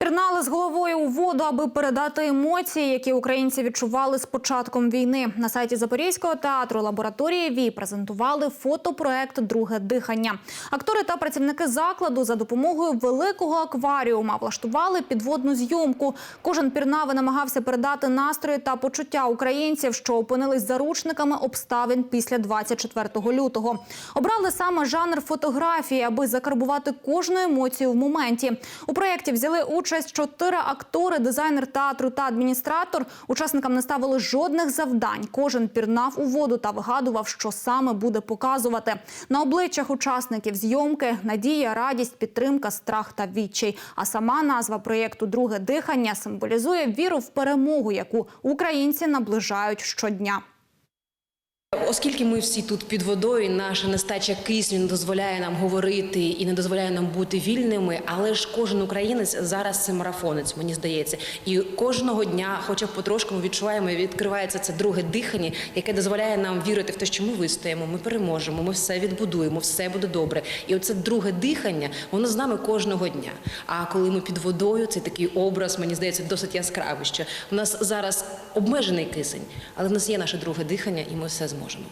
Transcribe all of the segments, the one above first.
Пірнали з головою у воду, аби передати емоції, які українці відчували з початком війни. На сайті Запорізького театру лабораторії ВІ презентували фотопроект Друге дихання. Актори та працівники закладу за допомогою великого акваріума влаштували підводну зйомку. Кожен пірнавий намагався передати настрої та почуття українців, що опинились заручниками обставин після 24 лютого. Обрали саме жанр фотографії, аби закарбувати кожну емоцію в моменті. У проєкті взяли участь чотири актори, дизайнер театру та адміністратор. Учасникам не ставили жодних завдань. Кожен пірнав у воду та вигадував, що саме буде показувати. На обличчях учасників зйомки надія, радість, підтримка, страх та відчай. А сама назва проєкту Друге дихання символізує віру в перемогу, яку українці наближають щодня. Оскільки ми всі тут під водою, наша нестача кисню не дозволяє нам говорити і не дозволяє нам бути вільними, але ж кожен українець зараз це марафонець, мені здається, і кожного дня, хоча б потрошку, ми відчуваємо, відкривається це друге дихання, яке дозволяє нам вірити в те, що ми вистоїмо, ми переможемо, ми все відбудуємо, все буде добре. І оце друге дихання, воно з нами кожного дня. А коли ми під водою, це такий образ, мені здається, досить яскравий. Що у нас зараз обмежений кисень, але в нас є наше друге дихання, і ми все зможемо зможемо.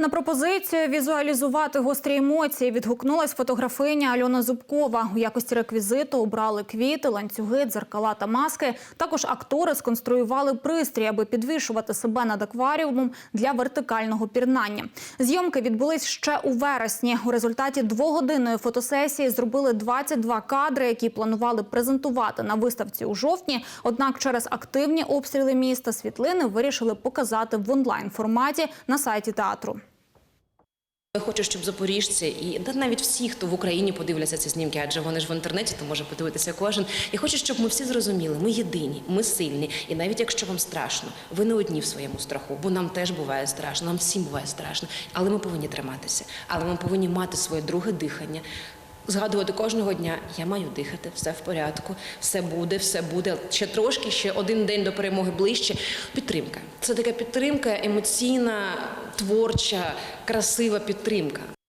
На пропозицію візуалізувати гострі емоції відгукнулась фотографиня Альона Зубкова. У якості реквізиту обрали квіти, ланцюги, дзеркала та маски. Також актори сконструювали пристрій, аби підвішувати себе над акваріумом для вертикального пірнання. Зйомки відбулись ще у вересні. У результаті двогодинної фотосесії зробили 22 кадри, які планували презентувати на виставці у жовтні. Однак через активні обстріли міста світлини вирішили показати в онлайн форматі на сайті театру. Я хочу, щоб запоріжці і навіть всі, хто в Україні подивляться ці знімки, адже вони ж в інтернеті, то може подивитися кожен. Я хочу, щоб ми всі зрозуміли, ми єдині, ми сильні. І навіть якщо вам страшно, ви не одні в своєму страху, бо нам теж буває страшно, нам всім буває страшно. Але ми повинні триматися. Але ми повинні мати своє друге дихання. Згадувати кожного дня, я маю дихати, все в порядку, все буде, все буде. Ще трошки, ще один день до перемоги ближче. Підтримка. Це така підтримка емоційна, творча, красива підтримка.